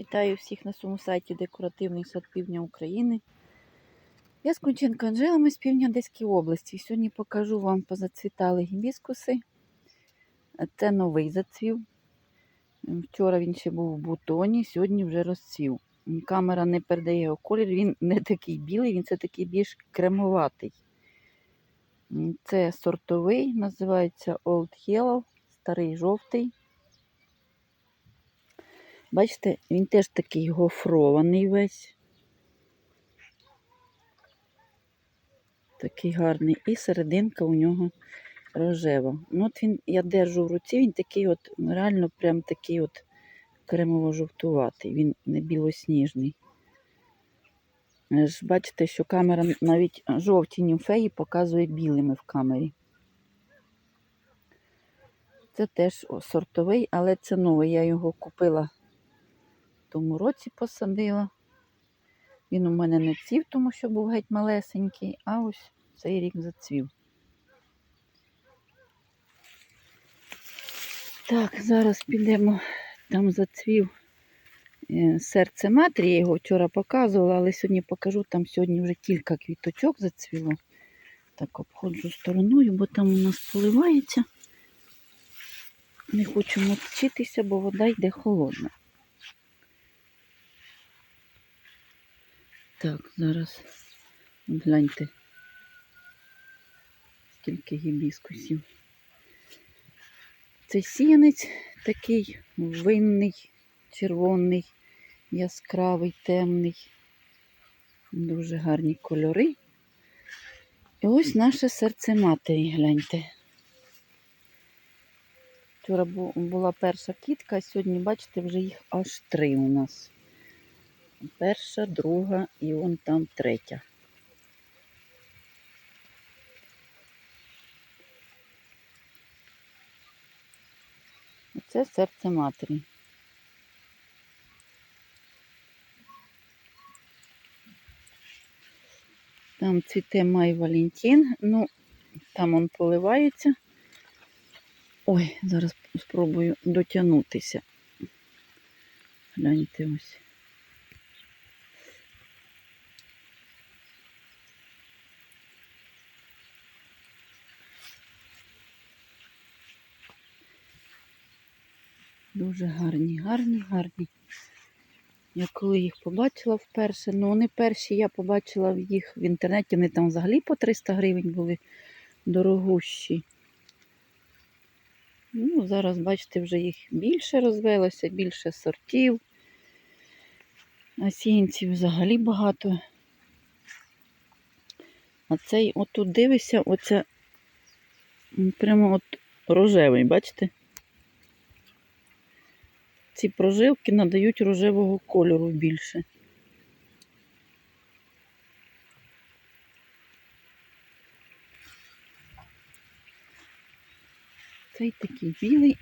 Вітаю всіх на своєму сайті Декоративний сад Півдня України. Я Скунченко Анжела, ми з півдня Одеської області. Сьогодні покажу вам позацвітали гібіскуси. Це новий зацвів. Вчора він ще був в бутоні, сьогодні вже розцвів. Камера не передає його колір, він не такий білий, він все такий більш кремоватий. Це сортовий, називається Old Yellow, старий жовтий. Бачите, він теж такий гофрований весь. Такий гарний. І серединка у нього рожева. Ну, от він, я держу в руці, він такий от, реально прям такий от кремово-жовтуватий. Він не білосніжний. Бачите, що камера навіть жовті німфеї показує білими в камері. Це теж сортовий, але це новий. Я його купила тому році посадила. Він у мене не цвів, тому що був геть малесенький, а ось цей рік зацвів. Так, зараз підемо, там зацвів е, серце матері, я його вчора показувала, але сьогодні покажу, там сьогодні вже кілька квіточок зацвіло. Так, обходжу стороною, бо там у нас поливається. Не хочу мочитися, бо вода йде холодна. Так, зараз гляньте, скільки гібіскусів. Це сіянець такий винний, червоний, яскравий, темний. Дуже гарні кольори. І ось наше серце матері, гляньте. Вчора була перша кітка, а сьогодні, бачите, вже їх аж три у нас. Перша, друга і вон там третя. Оце серце матері. Там цвіте Май Валентин, ну, там он поливається. Ой, зараз спробую дотягнутися. Гляньте ось. Дуже гарні, гарні, гарні. Я коли їх побачила вперше, ну вони перші я побачила їх в інтернеті, вони там взагалі по 300 гривень були дорогущі. Ну, Зараз, бачите, вже їх більше розвелося, більше сортів. А сіянців взагалі багато. А цей отут дивишся, оце прямо от рожевий, бачите? Ці прожилки надають рожевого кольору більше. Цей такий білий.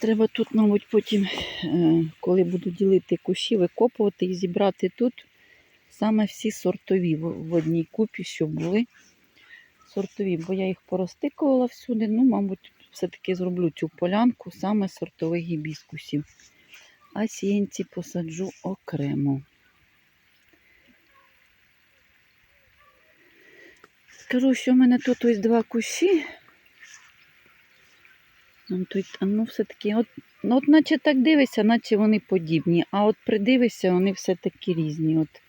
Треба тут, мабуть, потім, е, коли буду ділити кущі, викопувати і зібрати тут саме всі сортові в одній купі, щоб були сортові, бо я їх поростикувала всюди. Ну, мабуть, все-таки зроблю цю полянку саме сортових гібіскусів. А сіянці посаджу окремо. Скажу, що в мене тут ось два кущі. Тут, ну, все-таки, от, ну, от наче так дивишся, наче вони подібні, а от придивишся, вони все-таки різні. От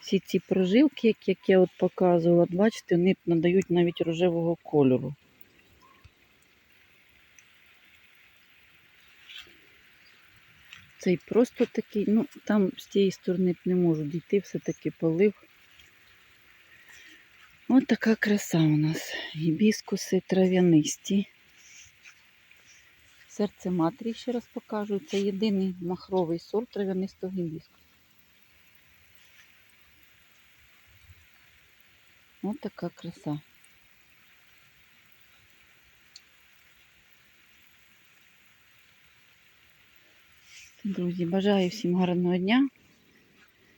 всі ці прожилки, як, я от показувала, бачите, вони надають навіть рожевого кольору. Цей просто такий, ну, там з тієї сторони не можу дійти, все-таки полив. Ось така краса у нас. Гібіскуси трав'янисті. Серце матері, ще раз покажу. Це єдиний махровий сорт трав'янистого гібіскусу. Ось така краса. Друзі, бажаю всім гарного дня.